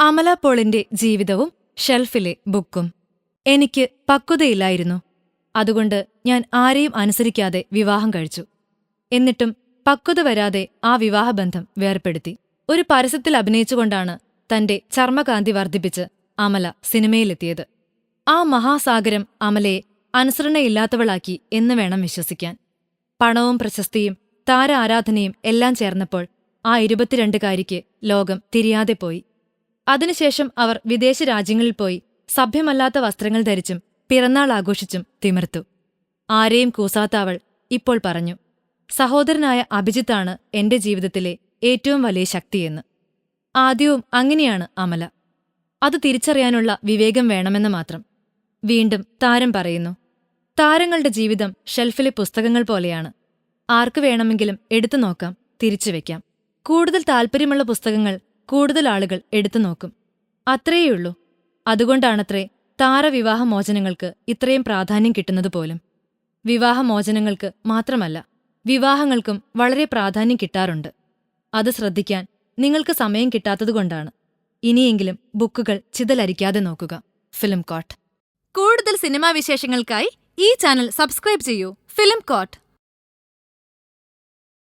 അമല പോളിന്റെ ജീവിതവും ഷെൽഫിലെ ബുക്കും. എനിക്ക് പക്വതയില്ലായിരുന്നു. അതുകൊണ്ട് ഞാൻ ആരെയും അനുസരിക്കാതെ വിവാഹം കഴിച്ചു. എന്നിട്ടും പക്വത വരാതെ ആ വിവാഹബന്ധം വേർപ്പെടുത്തി. ഒരു പരസ്യത്തിൽ അഭിനയിച്ചുകൊണ്ടാണ് തന്റെ ചർമ്മകാന്തി വർദ്ധിപ്പിച്ച് അമല സിനിമയിലെത്തിയത്. ആ മഹാസാഗരം അമലയെ അനുസരണയില്ലാത്തവളാക്കി എന്ന് വേണം വിശ്വസിക്കാൻ. പണവും പ്രശസ്തിയും താര ആരാധനയും എല്ലാം ചേർന്നപ്പോൾ ആ ഇരുപത്തിരണ്ടുകാരിക്ക് ലോകം തിരിയാതെ പോയി. അതിനുശേഷം അവർ വിദേശ രാജ്യങ്ങളിൽ പോയി സഭ്യമല്ലാത്ത വസ്ത്രങ്ങൾ ധരിച്ചും പിറന്നാൾ ആഘോഷിച്ചും തിമിർത്തു. ആരെയും കൂസാത്താവൾ ഇപ്പോൾ പറഞ്ഞു സഹോദരനായ അഭിജിത്താണ് എന്റെ ജീവിതത്തിലെ ഏറ്റവും വലിയ ശക്തിയെന്ന്. ആദ്യവും അങ്ങനെയാണ് അമല. അത് തിരിച്ചറിയാനുള്ള വിവേകം വേണമെന്ന് മാത്രം. വീണ്ടും താരം പറയുന്നു താരങ്ങളുടെ ജീവിതം ഷെൽഫിലെ പുസ്തകങ്ങൾ പോലെയാണ്. ആർക്ക് വേണമെങ്കിലും എടുത്തു നോക്കാം തിരിച്ചു വയ്ക്കാം കൂടുതൽ താൽപ്പര്യമുള്ള പുസ്തകങ്ങൾ കൂടുതൽ ആളുകൾ എടുത്തു നോക്കും. അത്രയേയുള്ളൂ. അതുകൊണ്ടാണത്രേ താരവിവാഹമോചനങ്ങൾക്ക് ഇത്രയും പ്രാധാന്യം കിട്ടുന്നത് പോലും. വിവാഹമോചനങ്ങൾക്ക് മാത്രമല്ല വിവാഹങ്ങൾക്കും വളരെ പ്രാധാന്യം കിട്ടാറുണ്ട്. അത് ശ്രദ്ധിക്കാൻ നിങ്ങൾക്ക് സമയം കിട്ടാത്തതുകൊണ്ടാണ് ഇനിയെങ്കിലും ബുക്കുകൾ ചിതലരിക്കാതെ നോക്കുക. ഫിലിം കോട്ട്. കൂടുതൽ സിനിമാ വിശേഷങ്ങൾക്കായി ഈ ചാനൽ സബ്സ്ക്രൈബ് ചെയ്യൂ. Film coat.